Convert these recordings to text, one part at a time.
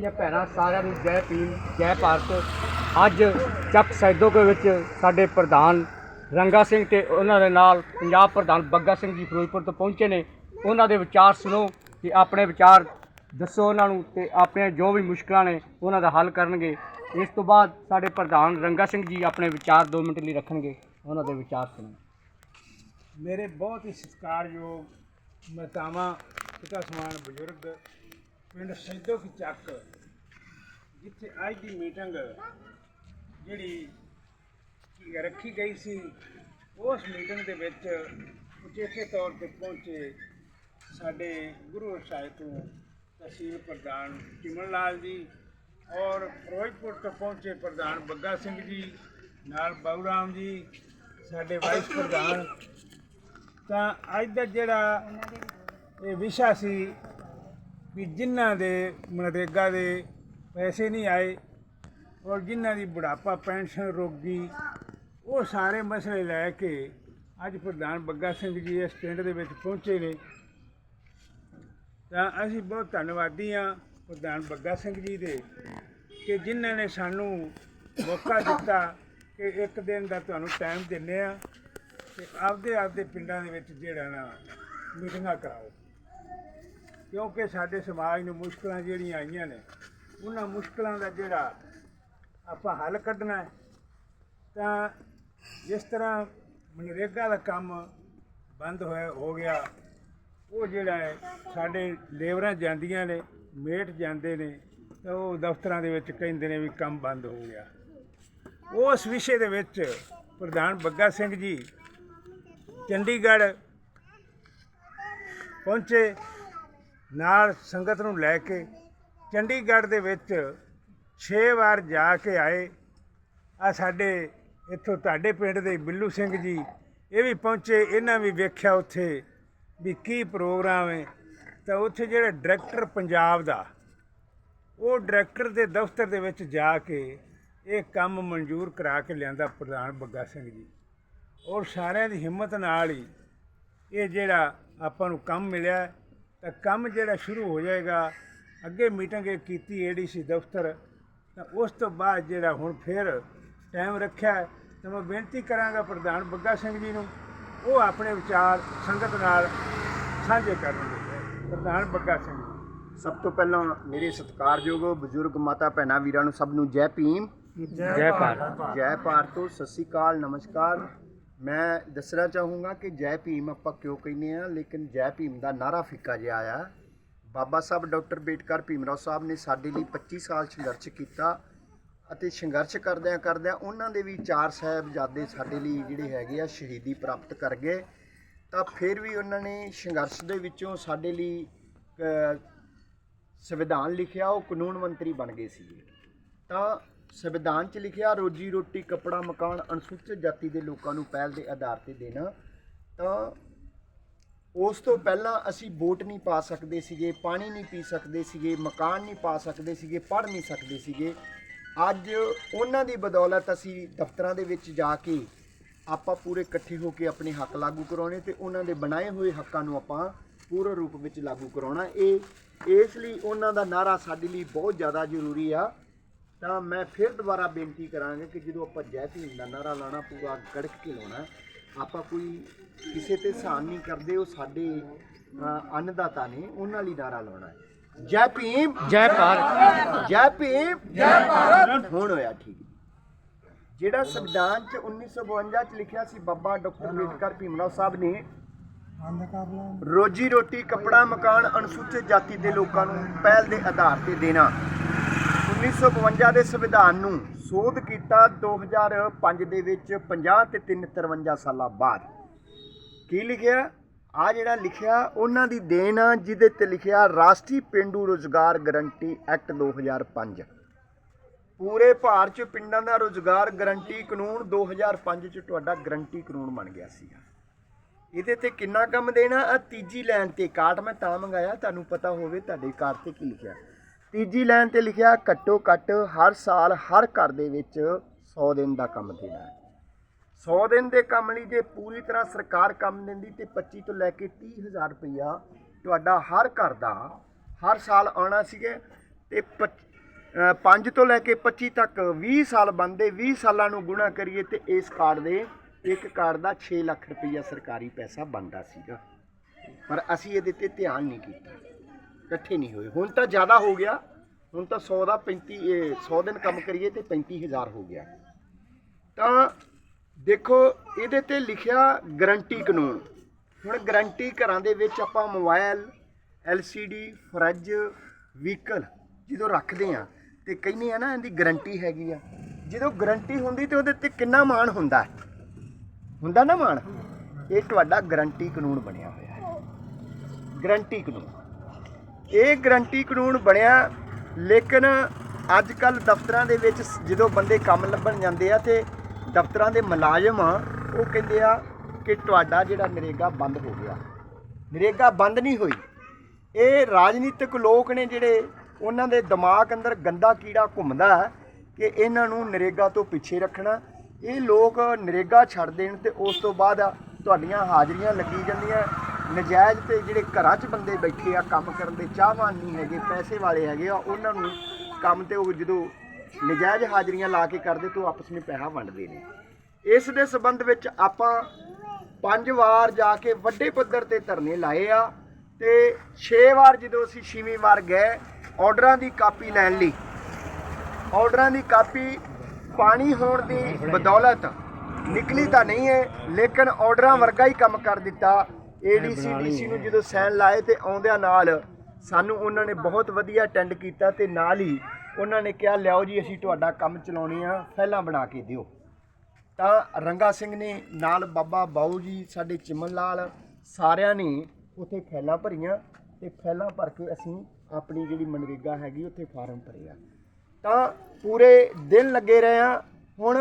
ਮੇਰੀਆਂ ਭੈਣਾਂ ਸਾਰਿਆਂ ਨੂੰ ਜੈ ਭੀਮ, ਜੈ ਭਾਰਤ। ਅੱਜ ਚੱਕ ਸੈਦੋਕੇ ਵਿੱਚ ਸਾਡੇ ਪ੍ਰਧਾਨ ਰੰਗਾ ਸਿੰਘ ਤੇ ਉਹਨਾਂ ਦੇ ਨਾਲ ਪੰਜਾਬ ਪ੍ਰਧਾਨ ਬੱਗਾ ਸਿੰਘ ਜੀ ਫਿਰੋਜ਼ਪੁਰ ਤੋਂ ਪਹੁੰਚੇ ਨੇ। ਉਹਨਾਂ ਦੇ ਵਿਚਾਰ ਸੁਣੋ ਕਿ ਆਪਣੇ ਵਿਚਾਰ ਦੱਸੋ ਉਹਨਾਂ ਨੂੰ ਤੇ ਆਪਣੇ ਜੋ ਵੀ ਮੁਸ਼ਕਲਾਂ ਨੇ ਉਹਨਾਂ ਦਾ ਹੱਲ ਕਰਨਗੇ। ਇਸ ਤੋਂ ਬਾਅਦ ਸਾਡੇ ਪ੍ਰਧਾਨ ਰੰਗਾ ਸਿੰਘ ਜੀ ਆਪਣੇ ਵਿਚਾਰ 2 ਮਿੰਟ ਲਈ ਰੱਖਣਗੇ। ਉਹਨਾਂ ਦੇ ਵਿਚਾਰ ਸੁਣੋ। ਮੇਰੇ ਬਹੁਤ ਹੀ ਸਤਿਕਾਰਯੋਗ ਮਾਤਾਵਾਂ ਪਿਤਾ ਸਮਾਨ ਬਜ਼ੁਰਗ ਪਿੰਡ ਸੈਦੋ ਚੱਕ, ਜਿੱਥੇ ਅੱਜ ਦੀ ਮੀਟਿੰਗ ਜਿਹੜੀ ਰੱਖੀ ਗਈ ਸੀ, ਉਸ ਮੀਟਿੰਗ ਦੇ ਵਿੱਚ ਉਚੇਚੇ ਤੌਰ ਤੇ ਪਹੁੰਚੇ ਸਾਡੇ ਗੁਰੂ ਸਾਹਿਬ ਤੋਂ ਤਹਿਸੀਲ ਪ੍ਰਧਾਨ ਚਿਮਨ ਲਾਲ ਜੀ ਔਰ ਫਿਰੋਜ਼ਪੁਰ ਤੋਂ ਪਹੁੰਚੇ ਪ੍ਰਧਾਨ ਬੱਗਾ ਸਿੰਘ ਜੀ, ਨਾਲ ਬਾਬੂ ਰਾਮ ਜੀ, ਸਾਡੇ ਵਾਈਸ ਪ੍ਰਧਾਨ। ਤਾਂ ਅੱਜ ਦਾ ਜਿਹੜਾ ਇਹ ਵਿਸ਼ਾ ਸੀ ਵੀ ਜਿਨ੍ਹਾਂ ਦੇ ਮਨਰੇਗਾ ਦੇ ਪੈਸੇ ਨਹੀਂ ਆਏ ਔਰ ਜਿਨ੍ਹਾਂ ਦੀ ਬੁਢਾਪਾ, ਪੈਨਸ਼ਨ ਰੋਗੀ ਉਹ ਸਾਰੇ ਮਸਲੇ ਲੈ ਕੇ ਅੱਜ ਪ੍ਰਧਾਨ ਬੱਗਾ ਸਿੰਘ ਜੀ ਇਸ ਪਿੰਡ ਦੇ ਵਿੱਚ ਪਹੁੰਚੇ ਨੇ। ਤਾਂ ਅਸੀਂ ਬਹੁਤ ਧੰਨਵਾਦੀ ਹਾਂ ਪ੍ਰਧਾਨ ਬੱਗਾ ਸਿੰਘ ਜੀ ਦੇ ਕਿ ਜਿਨ੍ਹਾਂ ਨੇ ਸਾਨੂੰ ਮੌਕਾ ਦਿੱਤਾ ਕਿ ਇੱਕ ਦਿਨ ਦਾ ਤੁਹਾਨੂੰ ਟਾਈਮ ਦਿੰਨੇ ਆ ਤੇ ਆਪਦੇ ਆਪਦੇ ਪਿੰਡਾਂ ਦੇ ਵਿੱਚ ਜਿਹੜਾ ਨਾ ਮੀਟਿੰਗਾਂ ਕਰਾਓ। ਕਿਉਂਕਿ ਸਾਡੇ ਸਮਾਜ ਨੂੰ ਮੁਸ਼ਕਲਾਂ ਜਿਹੜੀਆਂ ਆਈਆਂ ਨੇ, ਉਹਨਾਂ ਮੁਸ਼ਕਲਾਂ ਦਾ ਜਿਹੜਾ ਆਪਾਂ ਹੱਲ ਕੱਢਣਾ ਤਾਂ ਜਿਸ ਤਰ੍ਹਾਂ ਮਨਰੇਗਾ ਦਾ ਕੰਮ ਬੰਦ ਹੋਇਆ, ਹੋ ਗਿਆ, ਉਹ ਜਿਹੜਾ ਹੈ, ਸਾਡੇ ਲੇਬਰਾਂ ਜਾਂਦੀਆਂ ਨੇ, ਮੇਟ ਜਾਂਦੇ ਨੇ, ਤਾਂ ਉਹ ਦਫ਼ਤਰਾਂ ਦੇ ਵਿੱਚ ਕਹਿੰਦੇ ਨੇ ਵੀ ਕੰਮ ਬੰਦ ਹੋ ਗਿਆ। ਉਸ ਵਿਸ਼ੇ ਦੇ ਵਿੱਚ ਪ੍ਰਧਾਨ ਬੱਗਾ ਸਿੰਘ ਜੀ ਚੰਡੀਗੜ੍ਹ ਪਹੁੰਚੇ। ਨਾਲ ਸੰਗਤ ਨੂੰ ਲੈ ਕੇ ਚੰਡੀਗੜ੍ਹ ਦੇ ਵਿੱਚ 6 ਵਾਰ ਜਾ ਕੇ ਆਏ। ਆ ਸਾਡੇ ਇੱਥੋਂ ਤੁਹਾਡੇ ਪਿੰਡ ਦੇ ਬਿੱਲੂ ਸਿੰਘ ਜੀ, ਇਹ ਵੀ ਪਹੁੰਚੇ, ਇਹਨਾਂ ਵੀ ਵੇਖਿਆ ਉੱਥੇ ਵੀ ਕੀ ਪ੍ਰੋਗਰਾਮ ਹੈ। ਤਾਂ ਉੱਥੇ ਜਿਹੜਾ ਡਾਇਰੈਕਟਰ ਪੰਜਾਬ ਦਾ, ਉਹ ਡਾਇਰੈਕਟਰ ਦੇ ਦਫ਼ਤਰ ਦੇ ਵਿੱਚ ਜਾ ਕੇ ਇਹ ਕੰਮ ਮਨਜ਼ੂਰ ਕਰਾ ਕੇ ਲਿਆਂਦਾ ਪ੍ਰਧਾਨ ਬੱਗਾ ਸਿੰਘ ਜੀ। ਔਰ ਸਾਰਿਆਂ ਦੀ ਹਿੰਮਤ ਨਾਲ ਹੀ ਇਹ ਜਿਹੜਾ ਆਪਾਂ ਨੂੰ ਕੰਮ ਮਿਲਿਆ। ਤਾਂ ਕੰਮ ਜਿਹੜਾ ਸ਼ੁਰੂ ਹੋ ਜਾਏਗਾ ਅੱਗੇ ਮੀਟਿੰਗ ਇਹ ਕੀਤੀ ਏਡੀਸੀ ਦਫ਼ਤਰ ਤਾਂ ਉਸ ਤੋਂ ਬਾਅਦ ਜਿਹੜਾ ਹੁਣ ਫਿਰ ਟਾਈਮ ਰੱਖਿਆ ਤਾਂ ਮੈਂ ਬੇਨਤੀ ਕਰਾਂਗਾ ਪ੍ਰਧਾਨ ਬੱਗਾ ਸਿੰਘ ਜੀ ਨੂੰ ਉਹ ਆਪਣੇ ਵਿਚਾਰ ਸੰਗਤ ਨਾਲ ਸਾਂਝੇ ਕਰਨਗੇ ਪ੍ਰਧਾਨ ਬੱਗਾ ਸਿੰਘ ਜੀ। ਸਭ ਤੋਂ ਪਹਿਲਾਂ ਮੇਰੇ ਸਤਿਕਾਰਯੋਗ ਬਜ਼ੁਰਗ ਮਾਤਾ ਭੈਣਾਂ ਵੀਰਾਂ ਨੂੰ ਸਭ ਨੂੰ ਜੈ ਭੀਮ। ਜੈ ਭਾਰਤ। ਜੈ ਭਾਰਤ ਸਤਿ ਸ੍ਰੀ ਅਕਾਲ ਨਮਸਕਾਰ। ਮੈਂ ਦੱਸਣਾ ਚਾਹੂੰਗਾ ਕਿ ਜੈ ਭੀਮ ਆਪਾਂ ਕਿਉਂ ਕਹਿੰਦੇ ਆ ਲੇਕਿਨ ਜੈ ਭੀਮ ਦਾ ਨਾਰਾ ਫਿੱਕਾ ਜਿਹਾ ਆ ਬਾਬਾ ਸਾਹਿਬ ਡਾਕਟਰ ਬੇਟਕਰ ਭੀਮਰਾਓ ਸਾਹਿਬ ਨੇ ਸਾਡੇ ਲਈ 25 ਸਾਲ ਸੰਘਰਸ਼ ਕੀਤਾ ਅਤੇ ਸੰਘਰਸ਼ ਕਰਦਿਆਂ ਕਰਦਿਆਂ ਉਹਨਾਂ ਦੇ ਵੀ ਚਾਰ ਸਾਹਿਬਜ਼ਾਦੇ ਸਾਡੇ ਲਈ ਜਿਹੜੇ ਹੈਗੇ ਆ, ਸ਼ਹੀਦੀ ਪ੍ਰਾਪਤ ਕਰ ਗਏ। ਤਾਂ ਫਿਰ ਵੀ ਉਹਨਾਂ ਨੇ ਸੰਘਰਸ਼ ਦੇ ਵਿੱਚੋਂ ਸਾਡੇ ਲਈ ਸੰਵਿਧਾਨ ਲਿਖਿਆ, ਉਹ ਕਾਨੂੰਨ ਮੰਤਰੀ ਬਣ ਗਏ ਸੀ ਤਾਂ ਸੰਵਿਧਾਨ 'ਚ ਲਿਖਿਆ, ਰੋਜੀ ਰੋਟੀ, ਕੱਪੜਾ, ਮਕਾਨ ਅਨੁਸੂਚਿਤ ਜਾਤੀ ਦੇ ਲੋਕਾਂ ਨੂੰ ਪਹਿਲ ਦੇ ਆਧਾਰ ਤੇ ਦੇਣਾ। ਤਾਂ ਉਸ ਤੋਂ ਪਹਿਲਾਂ ਅਸੀਂ ਵੋਟ ਨਹੀਂ ਪਾ ਸਕਦੇ ਸੀਗੇ, ਪਾਣੀ ਨਹੀਂ ਪੀ ਸਕਦੇ ਸੀਗੇ, ਮਕਾਨ ਨਹੀਂ ਪਾ ਸਕਦੇ ਸੀਗੇ, ਪੜ੍ਹ ਨਹੀਂ ਸਕਦੇ ਸੀਗੇ। ਅੱਜ ਉਹਨਾਂ ਦੀ ਬਦੌਲਤ ਅਸੀਂ ਦਫ਼ਤਰਾਂ ਦੇ ਵਿੱਚ ਜਾ ਕੇ ਆਪਾਂ ਪੂਰੇ ਇਕੱਠੇ ਹੋ ਕੇ ਆਪਣੇ ਹੱਕ ਲਾਗੂ ਕਰਾਉਣੇ ਤੇ ਉਹਨਾਂ ਦੇ ਬਣਾਏ ਹੋਏ ਹੱਕਾਂ ਨੂੰ ਆਪਾਂ ਪੂਰਨ ਰੂਪ ਵਿੱਚ ਲਾਗੂ ਕਰਾਉਣਾ। ਇਹ, ਇਸ ਲਈ ਉਹਨਾਂ ਦਾ ਨਾਰਾ ਸਾਡੇ ਲਈ ਬਹੁਤ ਜ਼ਿਆਦਾ ਜ਼ਰੂਰੀ ਆ। ਤਾਂ ਮੈਂ ਫਿਰ ਦੁਬਾਰਾ ਬੇਨਤੀ ਕਰਾਂਗਾ ਕਿ ਜਦੋਂ ਆਪਾਂ ਜੈ ਭੀਮ ਦਾ ਨਾਰਾ ਲਾਣਾ ਪੂਰਾ ਗੜਕ ਕੇ ਲਾਉਣਾ ਆਪਾਂ ਕੋਈ ਕਿਸੇ ਤੇ ਸਹਾਨ ਨਹੀਂ ਕਰਦੇ ਉਹ ਸਾਡੇ ਅੰਨਦਾਤਾ ਨੇ ਉਹਨਾਂ ਲਈ ਨਾਰਾ ਲਾਉਣਾ ਹੈ। ਜੈ ਭੀਮ! ਜੈ ਭਾਰਤ। ਜੈ ਭੀਮ! ਜੈ ਭਾਰਤ! ਹੁਣ ਹੋਇਆ ਠੀਕ। ਜਿਹੜਾ ਸੰਵਿਧਾਨ ਚ 1952 ਚ ਲਿਖਿਆ ਸੀ ਬਾਬਾ ਡਾਕਟਰ ਅੰਬੇਡਕਰ ਭੀਮਰਾਓ ਸਾਹਿਬ ਨੇ ਰੋਜੀ ਰੋਟੀ ਕੱਪੜਾ ਮਕਾਨ ਅਨੁਸੂਚਿਤ ਜਾਤੀ ਦੇ ਲੋਕਾਂ ਨੂੰ ਪਹਿਲ ਦੇ ਆਧਾਰ ਤੇ ਦੇਣਾ। 1952 ਦੇ ਸੰਵਿਧਾਨ ਨੂੰ ਸੋਧ ਕੀਤਾ 2005 ਦੇ ਵਿੱਚ 50 ਤੇ 3 53 ਸਾਲਾਂ ਬਾਅਦ। ਕੀ ਲਿਖਿਆ? ਆ ਜਿਹੜਾ ਲਿਖਿਆ, ਉਹਨਾਂ ਦੀ ਦੇਣ ਆ ਜਿਹਦੇ ਤੇ ਲਿਖਿਆ ਰਾਸ਼ਟਰੀ ਪਿੰਡੂ ਰੋਜ਼ਗਾਰ ਗਰੰਟੀ ਐਕਟ 2005 ਪੂਰੇ ਭਾਰਤ ਚ ਪਿੰਡਾਂ ਦਾ ਰੋਜ਼ਗਾਰ ਗਰੰਟੀ ਕਾਨੂੰਨ 2005 ਚ ਤੁਹਾਡਾ ਗਰੰਟੀ ਕਾਨੂੰਨ ਬਣ ਗਿਆ ਸੀਗਾ। ਇਹਦੇ ਤੇ ਕਿੰਨਾ ਕੰਮ ਦੇਣਾ? ਆ ਤੀਜੀ ਲਾਈਨ ਤੇ ਕਾਟ ਮੈਂ ਤਾਂ ਮੰਗਾਇਆ, ਤੁਹਾਨੂੰ ਪਤਾ ਹੋਵੇ ਤੁਹਾਡੇ ਕਾਰਡ ਤੇ ਕੀ ਲਿਖਿਆ। ਤੀਜੀ ਲਾਈਨ ਤੇ ਲਿਖਿਆ ਘੱਟੋ ਘੱਟ ਹਰ ਸਾਲ ਹਰ ਘਰ ਦੇ ਵਿੱਚ 100 ਦਿਨ ਦਾ ਕੰਮ ਦੇਣਾ ਹੈ। 100 ਦਿਨ ਦੇ ਕੰਮ ਲਈ ਜੇ ਪੂਰੀ ਤਰ੍ਹਾਂ ਸਰਕਾਰ ਕੰਮ ਦਿੰਦੀ ਤੇ 25 ਤੋਂ ਲੈ ਕੇ 30000 ਰੁਪਈਆ ਤੁਹਾਡਾ ਹਰ ਘਰ ਦਾ ਹਰ ਸਾਲ ਆਉਣਾ ਸੀਗਾ ਤੇ ਪੱਚ- 5 ਤੋਂ ਲੈ ਕੇ 25 ਤੱਕ 20 ਸਾਲ ਬੰਦੇ 20 ਸਾਲਾਂ ਨੂੰ ਗੁਣਾ ਕਰੀਏ ਤੇ ਇਸ ਕਾਰਡ ਦੇ ਇੱਕ ਕਾਰਡ ਦਾ 6 ਲੱਖ ਰੁਪਈਆ ਸਰਕਾਰੀ ਪੈਸਾ ਬਣਦਾ ਸੀਗਾ। ਪਰ ਅਸੀਂ ਇਹਦੇ ਤੇ ਧਿਆਨ ਨਹੀਂ ਕੀਤਾ। ਇਕੱਠੇ ਨਹੀਂ ਹੋਏ। ਹੁਣ ਤਾਂ ਜ਼ਿਆਦਾ ਹੋ ਗਿਆ। ਹੁਣ ਤਾਂ 100 ਦਾ 35 ਇਹ 100 ਦਿਨ ਕੰਮ ਕਰੀਏ ਤੇ 35000 ਹੋ ਗਿਆ। ਤਾਂ ਦੇਖੋ, ਇਹਦੇ ਤੇ ਲਿਖਿਆ ਗਰੰਟੀ ਕਾਨੂੰਨ। ਹੁਣ ਗਰੰਟੀ ਘਰਾਂ ਦੇ ਵਿੱਚ ਆਪਾਂ ਮੋਬਾਈਲ LCD ਫਰਿੱਜ, ਵਹੀਕਲ ਜਦੋਂ ਰੱਖਦੇ ਆ ਤੇ ਕਹਿੰਦੇ ਆ ਨਾ, ਇਹਦੀ ਗਰੰਟੀ ਹੈਗੀ ਆ। ਜਦੋਂ ਗਰੰਟੀ ਹੁੰਦੀ ਤੇ ਉਹਦੇ ਤੇ ਕਿੰਨਾ ਮਾਣ ਹੁੰਦਾ? ਹੁੰਦਾ ਨਾ ਮਾਣ? ਇਹ ਤੁਹਾਡਾ ਗਰੰਟੀ ਕਾਨੂੰਨ ਬਣਿਆ ਹੋਇਆ ਹੈ। ਗਰੰਟੀ ਕਾਨੂੰਨ। ਇਹ ਗਰੰਟੀ ਕਾਨੂੰਨ ਬਣਿਆ, ਲੇਕਿਨ ਅੱਜ ਕੱਲ ਦਫ਼ਤਰਾਂ ਦੇ ਵਿੱਚ ਜਦੋਂ ਬੰਦੇ ਕੰਮ ਲੱਭਣ ਜਾਂਦੇ ਆ ਤੇ ਦਫ਼ਤਰਾਂ ਦੇ ਮੁਲਾਜ਼ਮ ਆ ਉਹ ਕਹਿੰਦੇ ਆ ਕਿ ਤੁਹਾਡਾ ਜਿਹੜਾ ਨਰੇਗਾ ਬੰਦ ਹੋ ਗਿਆ। ਨਰੇਗਾ ਬੰਦ ਨਹੀਂ ਹੋਈ। ਇਹ ਰਾਜਨੀਤਿਕ ਲੋਕ ਨੇ ਜਿਹੜੇ, ਉਹਨਾਂ ਦੇ ਦਿਮਾਗ ਅੰਦਰ ਗੰਦਾ ਕੀੜਾ ਘੁੰਮਦਾ ਕਿ ਇਹਨਾਂ ਨੂੰ ਨਰੇਗਾ ਤੋਂ ਪਿੱਛੇ ਰੱਖਣਾ। ਇਹ ਲੋਕ ਨਰੇਗਾ ਛੱਡ ਦੇਣ ਤੇ ਉਸ ਤੋਂ ਬਾਅਦ ਤੁਹਾਡੀਆਂ ਹਾਜ਼ਰੀਆਂ ਲੱਗੀ ਜਾਂਦੀਆਂ। ਨਜਾਇਜ਼ ਤੇ ਜਿਹੜੇ ਘਰਾਂ 'ਚ ਬੰਦੇ ਬੈਠੇ ਆ ਕੰਮ ਕਰਨ ਦੇ ਚਾਹਵਾਨ ਨਹੀਂ ਹੈਗੇ, ਪੈਸੇ ਵਾਲੇ ਹੈਗੇ ਆ, ਉਹਨਾਂ ਨੂੰ ਕੰਮ ਤੇ ਉਹ ਜਦੋਂ ਨਜਾਇਜ਼ ਹਾਜ਼ਰੀਆਂ ਲਾ ਕੇ ਕਰਦੇ ਤਾਂ ਉਹ ਆਪਸ ਵਿੱਚ ਪੈਸਾ ਵੰਡਦੇ ਨੇ। ਇਸ ਦੇ ਸਬੰਧ ਵਿੱਚ ਆਪਾਂ ਪੰਜ ਵਾਰ ਜਾ ਕੇ ਵੱਡੇ ਪੱਧਰ ਤੇ ਧਰਨੇ ਲਾਏ ਆ ਤੇ 6 ਵਾਰ ਜਦੋਂ ਅਸੀਂ ਛੇਵੀਂ ਵਾਰ ਗਏ, ਆਰਡਰਾਂ ਦੀ ਕਾਪੀ ਲੈਣ ਲਈ। ਆਰਡਰਾਂ ਦੀ ਕਾਪੀ ਪਾਣੀ ਹੋਣ ਦੀ ਬਦੌਲਤ ਨਿਕਲੀ ਤਾਂ ਨਹੀਂ ਹੈ, ਲੇਕਿਨ ਆਰਡਰਾਂ ਵਰਗਾ ਹੀ ਕੰਮ ਕਰ ਦਿੱਤਾ। ਏਡੀਸੀ ਡੀਸੀ ਨੂੰ ਜਦੋਂ ਸੈਨ ਲਾਏ ਤੇ ਆਉਂਦਿਆਂ ਨਾਲ ਸਾਨੂੰ ਉਹਨਾਂ ਨੇ ਬਹੁਤ ਵਧੀਆ ਅਟੈਂਡ ਕੀਤਾ ਤੇ ਨਾਲ ਹੀ ਉਹਨਾਂ ਨੇ ਕਿਹਾ, ਲਿਆਓ ਜੀ, ਅਸੀਂ ਤੁਹਾਡਾ ਕੰਮ ਚਲਾਉਣੇ ਆ ਫੈਲਾਂ ਬਣਾ ਕੇ ਦਿਓ। ਤਾਂ ਰੰਗਾ ਸਿੰਘ ਨੇ ਨਾਲ ਬਾਬਾ ਬਾਊ ਜੀ, ਸਾਡੇ ਚਿਮਨ ਲਾਲ ਸਾਰਿਆਂ ਨੇ ਉੱਥੇ ਫੈਲਾਂ ਭਰੀਆਂ ਤੇ ਫੈਲਾਂ ਭਰ ਕੇ ਅਸੀਂ ਆਪਣੀ ਜਿਹੜੀ ਮਨਰੇਗਾ ਹੈਗੀ ਉੱਥੇ ਫਾਰਮ ਭਰਿਆ ਤਾਂ ਪੂਰੇ ਦਿਨ ਲੱਗੇ ਰਹੇ ਆ। ਹੁਣ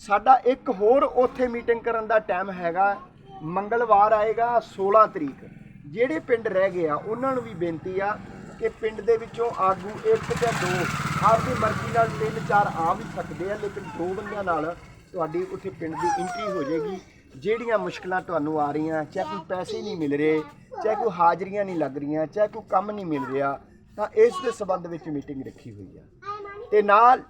ਸਾਡਾ ਇੱਕ ਹੋਰ ਉੱਥੇ ਮੀਟਿੰਗ ਕਰਨ ਦਾ ਟਾਈਮ ਹੈਗਾ। ਮੰਗਲਵਾਰ ਆਏਗਾ 16 ਤਰੀਕ। ਜਿਹੜੇ ਪਿੰਡ ਰਹਿ ਗਏ ਆ, ਉਹਨਾਂ ਨੂੰ ਵੀ ਬੇਨਤੀ ਆ ਕਿ ਪਿੰਡ ਦੇ ਵਿੱਚੋਂ ਆਗੂ ਇੱਕ ਜਾਂ ਦੋ ਆਪਦੀ ਮਰਜ਼ੀ ਨਾਲ ਤਿੰਨ ਚਾਰ ਆ ਵੀ ਸਕਦੇ ਆ, ਲੇਕਿਨ ਦੋ ਬੰਦਿਆਂ ਨਾਲ ਤੁਹਾਡੀ ਉੱਥੇ ਪਿੰਡ ਦੀ ਐਂਟਰੀ ਹੋ ਜਾਏਗੀ। ਜਿਹੜੀਆਂ ਮੁਸ਼ਕਲਾਂ ਤੁਹਾਨੂੰ ਆ ਰਹੀਆਂ, ਚਾਹੇ ਕੋਈ ਪੈਸੇ ਨਹੀਂ ਮਿਲ ਰਹੇ, ਚਾਹੇ ਕੋਈ ਹਾਜ਼ਰੀਆਂ ਨਹੀਂ ਲੱਗ ਰਹੀਆਂ, ਚਾਹੇ ਕੋਈ ਕੰਮ ਨਹੀਂ ਮਿਲ ਰਿਹਾ, ਤਾਂ ਇਸ ਦੇ ਸਬੰਧ ਵਿੱਚ ਮੀਟਿੰਗ ਰੱਖੀ ਹੋਈ ਆ। ਤੇ ਨਾਲ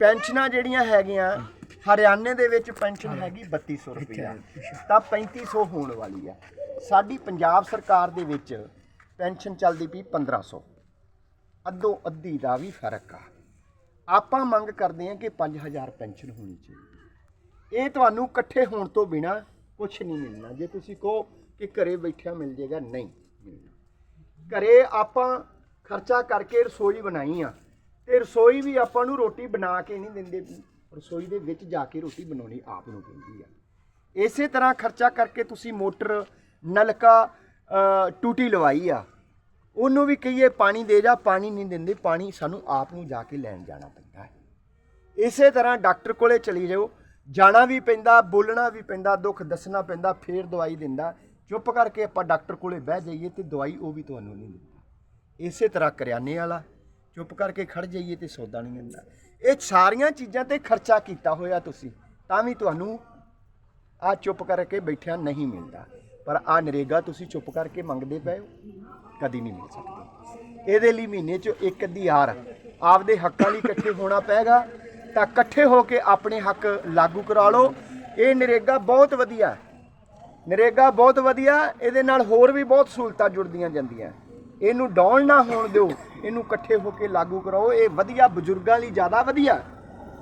ਪੈਨਸ਼ਨਾਂ ਜਿਹੜੀਆਂ ਹੈਗੀਆਂ ਹਰਿਆਣੇ ਦੇ ਵਿੱਚ ਪੈਨਸ਼ਨ ਹੈਗੀ 3200 ਰੁਪਇਆ ਤਾਂ 3500 ਹੋਣ ਵਾਲੀ ਆ। ਸਾਡੀ ਪੰਜਾਬ ਸਰਕਾਰ ਦੇ ਵਿੱਚ ਪੈਨਸ਼ਨ ਚੱਲਦੀ ਪਈ 1500 ਅੱਧੋ ਅੱਧੀ ਦਾ ਵੀ ਫ਼ਰਕ ਆ। ਆਪਾਂ ਮੰਗ ਕਰਦੇ ਹਾਂ ਕਿ 5000 ਪੈਨਸ਼ਨ ਹੋਣੀ ਚਾਹੀਦੀ। ਇਹ ਤੁਹਾਨੂੰ ਇਕੱਠੇ ਹੋਣ ਤੋਂ ਬਿਨਾ ਕੁਝ ਨਹੀਂ ਮਿਲਣਾ। ਜੇ ਤੁਸੀਂ ਕਹੋ ਕਿ ਘਰੇ ਬੈਠਿਆ ਮਿਲ ਜਾਏਗਾ ਨਹੀਂ ਮਿਲਣਾ। ਘਰੇ ਆਪਾਂ ਖਰਚਾ ਕਰਕੇ ਰਸੋਈ ਬਣਾਈ ਆ। ਤੇ ਰਸੋਈ ਵੀ ਆਪਾਂ ਨੂੰ ਰੋਟੀ ਬਣਾ ਕੇ ਨਹੀਂ ਦਿੰਦੇ। ਰਸੋਈ ਦੇ ਵਿੱਚ ਜਾ ਕੇ ਰੋਟੀ ਬਣਾਉਣੀ ਆਪ ਨੂੰ ਪੈਂਦੀ ਆ। ਇਸੇ ਤਰ੍ਹਾਂ ਖਰਚਾ ਕਰਕੇ ਤੁਸੀਂ ਮੋਟਰ, ਨਲਕਾ ਟੂਟੀ ਲਵਾਈ ਆ। ਉਹਨੂੰ ਵੀ ਕਹੀਏ ਪਾਣੀ ਦੇ ਜਾ, ਪਾਣੀ ਨਹੀਂ ਦਿੰਦੇ, ਪਾਣੀ ਸਾਨੂੰ ਆਪ ਨੂੰ ਜਾ ਕੇ ਲੈਣ ਜਾਣਾ ਪੈਂਦਾ ਹੈ। ਇਸੇ ਤਰ੍ਹਾਂ ਡਾਕਟਰ ਕੋਲੇ ਚਲੀ ਜਾਓ, ਜਾਣਾ ਵੀ ਪੈਂਦਾ, ਬੋਲਣਾ ਵੀ ਪੈਂਦਾ, ਦੁੱਖ ਦੱਸਣਾ ਪੈਂਦਾ, ਫੇਰ ਦਵਾਈ ਦਿੰਦਾ। ਚੁੱਪ ਕਰਕੇ ਆਪਾਂ ਡਾਕਟਰ ਕੋਲੇ ਬਹਿ ਜਾਈਏ ਤੇ ਦਵਾਈ ਉਹ ਵੀ ਤੁਹਾਨੂੰ ਨਹੀਂ ਦਿੰਦਾ। ਇਸੇ ਤਰ੍ਹਾਂ ਕਰਿਆਨੇ ਵਾਲਾ, ਚੁੱਪ ਕਰਕੇ ਖੜ ਜਾਈਏ ਤੇ ਸੌਦਾ ਨਹੀਂ ਦਿੰਦਾ। ਇਹ ਸਾਰੀਆਂ ਚੀਜ਼ਾਂ ਤੇ ਖਰਚਾ ਕੀਤਾ ਹੋਇਆ ਤੁਸੀਂ, ਤਾਂ ਵੀ ਤੁਹਾਨੂੰ ਆ ਚੁੱਪ ਕਰਕੇ ਬੈਠਿਆ ਨਹੀਂ ਮਿਲਦਾ। ਪਰ ਆ ਨਰੇਗਾ ਤੁਸੀਂ ਚੁੱਪ ਕਰਕੇ ਮੰਗਦੇ ਪਏ ਹੋ, ਕਦੀ ਨਹੀਂ ਮਿਲ ਸਕਦੀ। ਇਹਦੇ ਲਈ ਮਹੀਨੇ 'ਚ ਇੱਕ ਅੱਧੀ ਹਾਰ ਆਪਦੇ ਹੱਕਾਂ ਲਈ ਇਕੱਠੇ ਹੋਣਾ ਪਏਗਾ, ਤਾਂ ਇਕੱਠੇ ਹੋ ਕੇ ਆਪਣੇ ਹੱਕ ਲਾਗੂ ਕਰਾ ਲਓ। ਇਹ ਨਰੇਗਾ ਬਹੁਤ ਵਧੀਆ ਨਰੇਗਾ ਬਹੁਤ ਵਧੀਆ, ਇਹਦੇ ਨਾਲ ਹੋਰ ਵੀ ਬਹੁਤ ਸਹੂਲਤਾਂ ਜੁੜਦੀਆਂ ਜਾਂਦੀਆਂ। ਇਹਨੂੰ ਡਾਉਣ ਨਾ ਹੋਣ ਦਿਓ, ਇਹਨੂੰ ਇਕੱਠੇ ਹੋ ਕੇ ਲਾਗੂ ਕਰਾਓ, ਇਹ ਵਧੀਆ ਬਜ਼ੁਰਗਾਂ ਲਈ ਜ਼ਿਆਦਾ ਵਧੀਆ।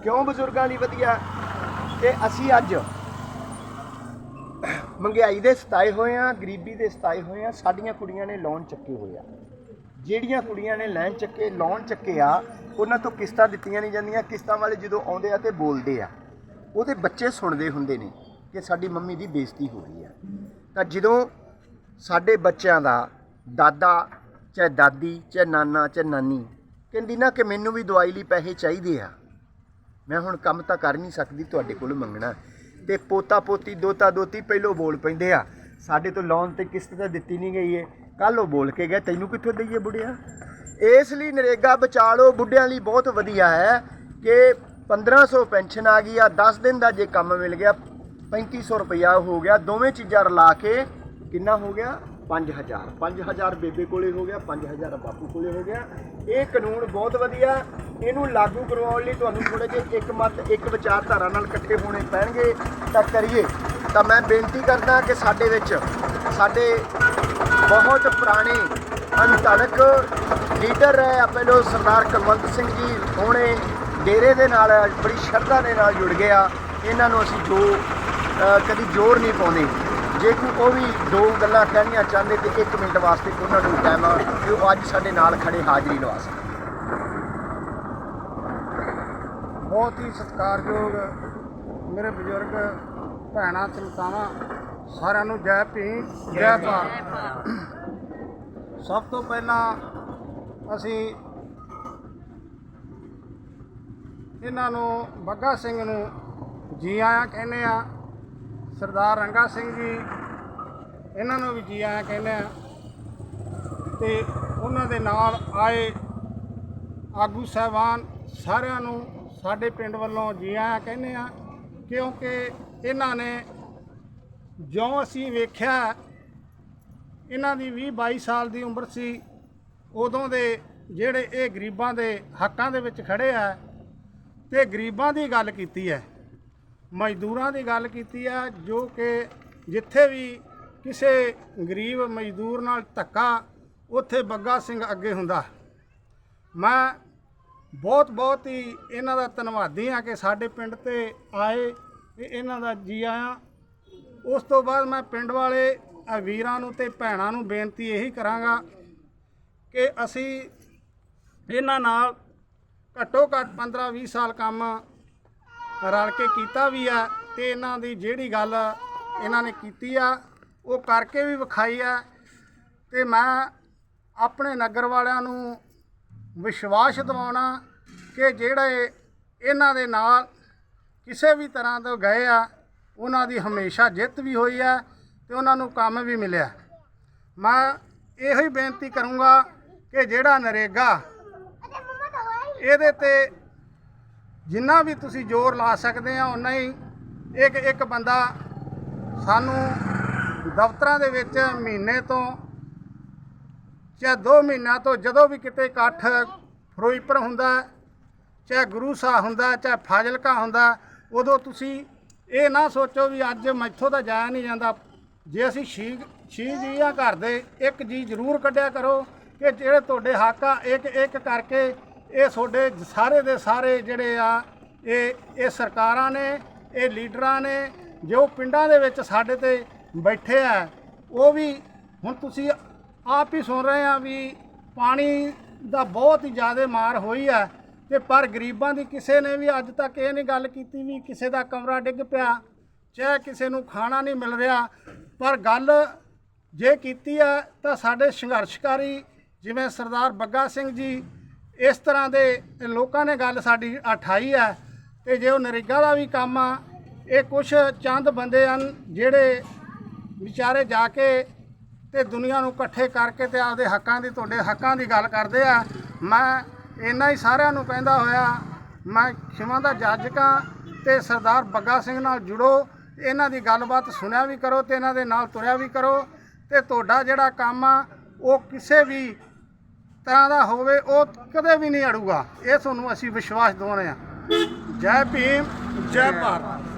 ਕਿਉਂ ਬਜ਼ੁਰਗਾਂ ਲਈ ਵਧੀਆ? ਕਿ ਅਸੀਂ ਅੱਜ ਮਹਿੰਗਾਈ ਦੇ ਸਤਾਏ ਹੋਏ ਆ ਗਰੀਬੀ ਦੇ ਸਤਾਏ ਹੋਏ ਆ ਸਾਡੀਆਂ ਕੁੜੀਆਂ ਨੇ ਲੋਨ ਚੱਕੇ ਹੋਏ ਆ। ਜਿਹੜੀਆਂ ਕੁੜੀਆਂ ਨੇ ਲੈਣ ਚੱਕੇ ਲੋਨ ਚੱਕੇ ਆ, ਉਹਨਾਂ ਤੋਂ ਕਿਸ਼ਤਾਂ ਦਿੱਤੀਆਂ ਨਹੀਂ ਜਾਂਦੀਆਂ, ਕਿਸ਼ਤਾਂ ਵਾਲੇ ਜਦੋਂ ਆਉਂਦੇ ਆ ਤੇ ਬੋਲਦੇ ਆ। ਉਹਦੇ ਬੱਚੇ ਸੁਣਦੇ ਹੁੰਦੇ ਨੇ ਕਿ ਸਾਡੀ ਮੰਮੀ ਦੀ ਬੇਇੱਜ਼ਤੀ ਹੋ ਰਹੀ ਆ। ਤਾਂ ਜਦੋਂ ਸਾਡੇ ਬੱਚਿਆਂ ਦਾ ਦਾਦਾ ਚਾਹੇ ਦਾਦੀ, ਚਾਹੇ ਨਾਨਾ, ਚਾਹੇ ਨਾਨੀ, ਕਹਿੰਦੀ ਨਾ ਕਿ ਮੈਨੂੰ ਵੀ ਦਵਾਈ ਲਈ ਪੈਸੇ ਚਾਹੀਦੇ ਆ। ਮੈਂ ਹੁਣ ਕੰਮ ਤਾਂ ਕਰ ਨਹੀਂ ਸਕਦੀ, ਤੁਹਾਡੇ ਕੋਲ ਮੰਗਣਾ। ਤੇ ਪੋਤਾ ਪੋਤੀ, ਦੋਤਾ ਦੋਤੀ ਪਹਿਲੋਂ ਬੋਲ ਪੈਂਦੇ ਆ, ਸਾਡੇ ਤੋਂ ਲੋਨ ਤੇ ਕਿਸ਼ਤ ਤਾਂ ਦਿੱਤੀ ਨਹੀਂ ਗਈ ਏ। ਕੱਲ ਉਹ ਬੋਲ ਕੇ ਗਏ ਤੈਨੂੰ ਕਿੱਥੋਂ ਦਈਏ ਬੁੜਿਆ? ਇਸ ਲਈ ਨਰੇਗਾ ਬਚਾ ਲਓ, ਬੁੱਢਿਆਂ ਲਈ ਬਹੁਤ ਵਧੀਆ ਹੈ ਕਿ 1500 ਪੈਨਸ਼ਨ ਆ ਗਈ ਆ 10 ਦਿਨ ਦਾ ਜੇ ਕੰਮ ਮਿਲ ਗਿਆ 3500 ਰੁਪਇਆ ਹੋ ਗਿਆ, ਦੋਵੇਂ ਚੀਜ਼ਾਂ ਰਲਾ ਕੇ ਕਿੰਨਾ ਹੋ ਗਿਆ? 5000 5000 ਬੇਬੇ ਕੋਲੇ ਹੋ ਗਿਆ 5000 ਬਾਪੂ ਕੋਲੇ ਹੋ ਗਿਆ। ਇਹ ਕਾਨੂੰਨ ਬਹੁਤ ਵਧੀਆ। ਇਹਨੂੰ ਲਾਗੂ ਕਰਵਾਉਣ ਲਈ ਤੁਹਾਨੂੰ ਥੋੜੇ ਜਿਹੇ ਇੱਕ ਮਤ, ਇੱਕ ਵਿਚਾਰਧਾਰਾ ਨਾਲ ਇਕੱਠੇ ਹੋਣੇ ਪੈਣਗੇ। ਤਾਂ ਕਰੀਏ। ਤਾਂ ਮੈਂ ਬੇਨਤੀ ਕਰਦਾ ਕਿ ਸਾਡੇ ਵਿੱਚ ਸਾਡੇ ਬਹੁਤ ਪੁਰਾਣੇ ਅਣਧੜਕ ਲੀਡਰ ਹੈ ਆ ਪਹਿਲੋ ਸਰਦਾਰ ਕੁਲਵੰਤ ਸਿੰਘ ਜੀ। ਹੋਣੇ ਡੇਰੇ ਦੇ ਨਾਲ, ਬੜੀ ਸ਼ਰਧਾ ਦੇ ਨਾਲ ਜੁੜ ਗਿਆ। ਇਹਨਾਂ ਨੂੰ ਅਸੀਂ ਜੋ ਕਦੀ ਜ਼ੋਰ ਨਹੀਂ ਪਾਉਂਦੇ। ਜੇ ਕੋਈ ਉਹ ਵੀ ਦੋ ਗੱਲਾਂ ਕਹਿਣੀਆਂ ਚਾਹੁੰਦੇ ਤੇ 1 ਮਿੰਟ ਵਾਸਤੇ ਉਹਨਾਂ ਨੂੰ ਟਾਈਮ ਆ ਕਿ ਉਹ ਅੱਜ ਸਾਡੇ ਨਾਲ ਖੜੇ ਹਾਜ਼ਰੀ ਲਵਾ ਸਕਣ। ਬਹੁਤ ਹੀ ਸਤਿਕਾਰਯੋਗ ਮੇਰੇ ਬਜ਼ੁਰਗ ਭੈਣਾਂ ਤੇ ਮਾਤਾਵਾਂ ਸਾਰਿਆਂ ਨੂੰ ਜੈ ਭੀਮ ਜੈ ਭਾਰਤ। ਸਭ ਤੋਂ ਪਹਿਲਾਂ ਅਸੀਂ ਇਹਨਾਂ ਨੂੰ ਬੱਗਾ ਸਿੰਘ ਨੂੰ ਜੀ ਆਇਆਂ ਕਹਿੰਦੇ ਆ ਸਰਦਾਰ ਰੰਗਾ ਸਿੰਘ ਜੀ, ਇਹਨਾਂ ਨੂੰ ਵੀ ਜੀ ਆਇਆਂ ਕਹਿੰਦੇ ਆ ਤੇ ਉਹਨਾਂ ਦੇ ਨਾਲ ਆਏ ਆਗੂ ਸਾਹਿਬਾਨ ਸਾਰਿਆਂ ਨੂੰ ਸਾਡੇ ਪਿੰਡ ਵੱਲੋਂ ਜੀ ਆਇਆਂ ਕਹਿੰਦੇ ਆ, ਕਿਉਂਕਿ ਇਹਨਾਂ ਨੇ ਜਿਉਂ ਅਸੀਂ ਵੇਖਿਆ, ਇਹਨਾਂ ਦੀ 20 22 ਸਾਲ ਦੀ ਉਮਰ ਸੀ, ਉਦੋਂ ਦੇ ਜਿਹੜੇ ਇਹ ਗਰੀਬਾਂ ਦੇ ਹੱਕਾਂ ਦੇ ਵਿੱਚ ਖੜੇ ਆ, ਤੇ ਗਰੀਬਾਂ ਦੀ ਗੱਲ ਕੀਤੀ ਹੈ। ਮਜ਼ਦੂਰਾਂ ਦੀ ਗੱਲ ਕੀਤੀ ਹੈ ਜੋ ਕਿ ਜਿੱਥੇ ਵੀ ਕਿਸੇ ਗਰੀਬ ਮਜ਼ਦੂਰ ਨਾਲ ਧੱਕਾ, ਉੱਥੇ ਬੱਗਾ ਸਿੰਘ ਅੱਗੇ ਹੁੰਦਾ। ਮੈਂ ਬਹੁਤ ਬਹੁਤ ਹੀ ਇਹਨਾਂ ਦਾ ਧੰਨਵਾਦੀ ਹਾਂ ਕਿ ਸਾਡੇ ਪਿੰਡ ਤੇ ਆਏ ਤੇ ਇਹਨਾਂ ਦਾ ਜੀ ਆਇਆਂ। ਉਸ ਤੋਂ ਬਾਅਦ ਮੈਂ ਪਿੰਡ ਵਾਲੇ ਵੀਰਾਂ ਨੂੰ ਤੇ ਭੈਣਾਂ ਨੂੰ ਬੇਨਤੀ ਇਹੀ ਕਰਾਂਗਾ ਕਿ ਅਸੀਂ ਇਹਨਾਂ ਨਾਲ ਘੱਟੋ ਘੱਟ 15 20 ਸਾਲ ਕੰਮ ਰਲ ਕੇ ਕੀਤਾ ਵੀ ਆ ਤੇ ਇਹਨਾਂ ਦੀ ਜਿਹੜੀ ਗੱਲ ਇਹਨਾਂ ਨੇ ਕੀਤੀ ਆ, ਉਹ ਕਰਕੇ ਵੀ ਵਿਖਾਈ ਆ। ਤੇ ਮੈਂ ਆਪਣੇ ਨਗਰ ਵਾਲਿਆਂ ਨੂੰ ਵਿਸ਼ਵਾਸ ਦਿਵਾਉਣਾ ਕਿ ਜਿਹੜੇ ਇਹਨਾਂ ਦੇ ਨਾਲ ਕਿਸੇ ਵੀ ਤਰ੍ਹਾਂ ਤੋਂ ਗਏ ਆ, ਉਹਨਾਂ ਦੀ ਹਮੇਸ਼ਾ ਜਿੱਤ ਵੀ ਹੋਈ ਆ ਤੇ ਉਹਨਾਂ ਨੂੰ ਕੰਮ ਵੀ ਮਿਲਿਆ। ਮੈਂ ਇਹੋ ਹੀ ਬੇਨਤੀ ਕਰੂੰਗਾ ਕਿ ਜਿਹੜਾ ਨਰੇਗਾ, ਇਹਦੇ ਤੇ ਜਿੰਨਾ ਵੀ ਤੁਸੀਂ ਜ਼ੋਰ ਲਾ ਸਕਦੇ ਆ ਉਨਾ ਹੀ ਇੱਕ ਇੱਕ ਬੰਦਾ ਸਾਨੂੰ ਦਫ਼ਤਰਾਂ ਦੇ ਵਿੱਚ ਮਹੀਨੇ ਤੋਂ ਚਾਹੇ 2 ਮਹੀਨਿਆਂ ਤੋਂ ਜਦੋਂ ਵੀ ਕਿਤੇ ਇਕੱਠ ਫਿਰੋਜ਼ਪੁਰ ਹੁੰਦਾ, ਚਾਹੇ ਗੁਰੂ ਸਾਹਿਬ ਹੁੰਦਾ, ਚਾਹੇ ਫਾਜ਼ਿਲਕਾ ਹੁੰਦਾ, ਉਦੋਂ ਤੁਸੀਂ ਇਹ ਨਾ ਸੋਚੋ ਵੀ ਅੱਜ ਮੈਥੋਂ ਤਾਂ ਜਾਇਆ ਨਹੀਂ ਜਾਂਦਾ। ਜੇ ਅਸੀਂ ਛੀ ਛੀ ਜੀ ਆ ਘਰ ਦੇ ਇੱਕ ਜੀ ਜ਼ਰੂਰ ਕੱਢਿਆ ਕਰੋ ਕਿ ਜਿਹੜੇ ਤੁਹਾਡੇ ਹੱਕ ਆ, ਇੱਕ ਇੱਕ ਕਰਕੇ ਇਹ ਤੁਹਾਡੇ ਸਾਰੇ ਦੇ ਸਾਰੇ ਜਿਹੜੇ ਆ, ਇਹ ਇਹ ਸਰਕਾਰਾਂ ਨੇ, ਇਹ ਲੀਡਰਾਂ ਨੇ, ਜੋ ਪਿੰਡਾਂ ਦੇ ਵਿੱਚ ਸਾਡੇ ਤੇ ਬੈਠੇ ਆ, ਉਹ ਵੀ ਹੁਣ ਤੁਸੀਂ ਆਪ ਹੀ ਸੁਣ ਰਹੇ ਆ ਵੀ ਪਾਣੀ ਦਾ ਬਹੁਤ ਹੀ ਜ਼ਿਆਦਾ ਮਾਰ ਹੋਈ ਹੈ ਤੇ ਪਰ ਗਰੀਬਾਂ ਦੀ ਕਿਸੇ ਨੇ ਵੀ ਅੱਜ ਤੱਕ ਇਹ ਨਹੀਂ ਗੱਲ ਕੀਤੀ ਵੀ ਕਿਸੇ ਦਾ ਕਮਰਾ ਡਿੱਗ ਪਿਆ, ਚਾਹੇ ਕਿਸੇ ਨੂੰ ਖਾਣਾ ਨਹੀਂ ਮਿਲ ਰਿਹਾ। ਪਰ ਗੱਲ ਜੇ ਕੀਤੀ ਹੈ ਤਾਂ ਸਾਡੇ ਸੰਘਰਸ਼ਕਾਰੀ ਜਿਵੇਂ ਸਰਦਾਰ ਬੱਗਾ ਸਿੰਘ ਜੀ ਇਸ ਤਰ੍ਹਾਂ ਦੇ ਲੋਕਾਂ ਨੇ ਗੱਲ ਸਾਡੀ ਉਠਾਈ ਹੈ ਤੇ ਜੇ ਉਹ ਨਰੇਗਾ ਦਾ ਵੀ ਕੰਮ ਆ, ਇਹ ਕੁਛ ਚੰਦ ਬੰਦੇ ਹਨ ਜਿਹੜੇ ਵਿਚਾਰੇ ਜਾ ਕੇ ਤੇ ਦੁਨੀਆ ਨੂੰ ਇਕੱਠੇ ਕਰਕੇ ਤੇ ਆਪਦੇ ਹੱਕਾਂ ਦੀ, ਤੁਹਾਡੇ ਹੱਕਾਂ ਦੀ ਗੱਲ ਕਰਦੇ ਆ। ਮੈਂ ਇੰਨਾ ਹੀ ਸਾਰਿਆਂ ਨੂੰ ਕਹਿੰਦਾ ਹੋਇਆ, ਮੈਂ ਖਿਮਾ ਦਾ ਜੱਜ ਕਾਂ ਤੇ ਸਰਦਾਰ ਬੱਗਾ ਸਿੰਘ ਨਾਲ ਜੁੜੋ, ਇਹਨਾਂ ਦੀ ਗੱਲਬਾਤ ਸੁਣਿਆ ਵੀ ਕਰੋ ਤੇ ਇਹਨਾਂ ਦੇ ਨਾਲ ਤੁਰਿਆ ਵੀ ਕਰੋ ਤੇ ਤੁਹਾਡਾ ਜਿਹੜਾ ਕੰਮ ਆ, ਉਹ ਕਿਸੇ ਵੀ ਤਰ੍ਹਾਂ ਦਾ ਹੋਵੇ, ਉਹ ਕਦੇ ਵੀ ਨਹੀਂ ਅੜੂਗਾ। ਇਹ ਤੁਹਾਨੂੰ ਅਸੀਂ ਵਿਸ਼ਵਾਸ ਦਿਵਾਉਂਦੇ ਆ। ਜੈ ਭੀਮ, ਜੈ ਭਾਰਤ।